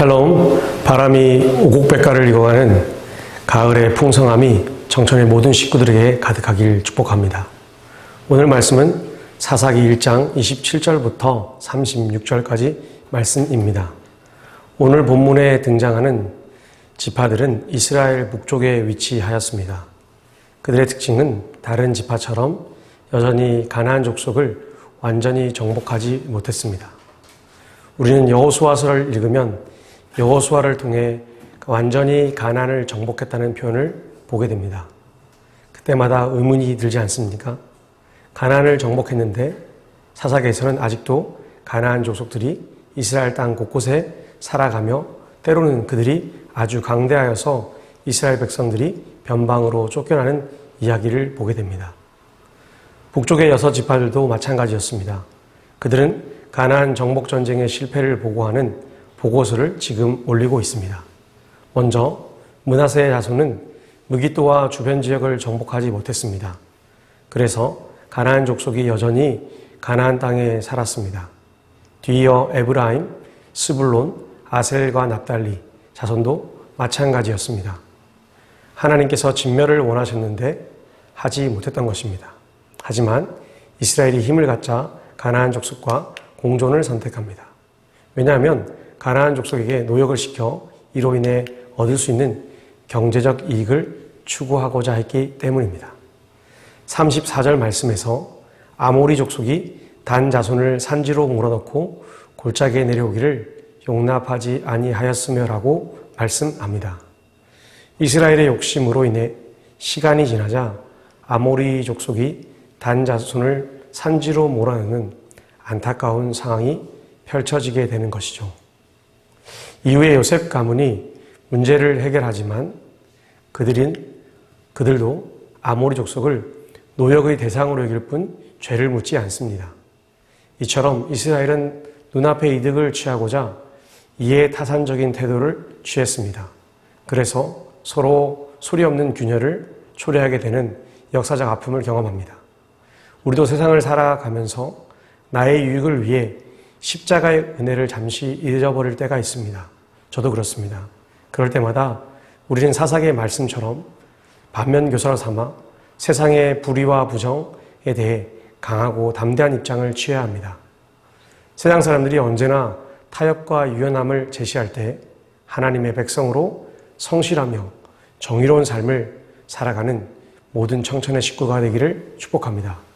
샬롬, 바람이 오곡백가를 이어가는 가을의 풍성함이 청천의 모든 식구들에게 가득하길 축복합니다. 오늘 말씀은 사사기 1장 27절부터 36절까지 말씀입니다. 오늘 본문에 등장하는 지파들은 이스라엘 북쪽에 위치하였습니다. 그들의 특징은 다른 지파처럼 여전히 가나안 족속을 완전히 정복하지 못했습니다. 우리는 여호수아서를 읽으면 여호수아를 통해 완전히 가나안을 정복했다는 표현을 보게 됩니다. 그때마다 의문이 들지 않습니까? 가나안을 정복했는데 사사기에서는 아직도 가나안 족속들이 이스라엘 땅 곳곳에 살아가며 때로는 그들이 아주 강대하여서 이스라엘 백성들이 변방으로 쫓겨나는 이야기를 보게 됩니다. 북쪽의 여섯 지파들도 마찬가지였습니다. 그들은 가나안 정복 전쟁의 실패를 보고하는 보고서를 지금 올리고 있습니다. 먼저 문하세의 자손은 무기또와 주변 지역을 정복하지 못했습니다. 그래서 가나안 족속이 여전히 가나안 땅에 살았습니다. 뒤이어 에브라임, 스불론, 아셀과 납달리 자손도 마찬가지였습니다. 하나님께서 진멸을 원하셨는데 하지 못했던 것입니다. 하지만 이스라엘이 힘을 갖자 가나안 족속과 공존을 선택합니다. 왜냐하면 가나안 족속에게 노역을 시켜 이로 인해 얻을 수 있는 경제적 이익을 추구하고자 했기 때문입니다. 34절 말씀에서 아모리 족속이 단 자손을 산지로 몰아넣고 골짜기에 내려오기를 용납하지 아니하였으며라고 말씀합니다. 이스라엘의 욕심으로 인해 시간이 지나자 아모리 족속이 단 자손을 산지로 몰아넣는 안타까운 상황이 펼쳐지게 되는 것이죠. 이후에 요셉 가문이 문제를 해결하지만 그들인 그들도 아모리 족속을 노역의 대상으로 여길 뿐 죄를 묻지 않습니다. 이처럼 이스라엘은 눈앞의 이득을 취하고자 이해 타산적인 태도를 취했습니다. 그래서 서로 소리 없는 균열을 초래하게 되는 역사적 아픔을 경험합니다. 우리도 세상을 살아가면서 나의 유익을 위해 십자가의 은혜를 잠시 잊어버릴 때가 있습니다. 저도 그렇습니다. 그럴 때마다 우리는 사사기의 말씀처럼 반면 교사로 삼아 세상의 불의와 부정에 대해 강하고 담대한 입장을 취해야 합니다. 세상 사람들이 언제나 타협과 유연함을 제시할 때 하나님의 백성으로 성실하며 정의로운 삶을 살아가는 모든 청천의 식구가 되기를 축복합니다.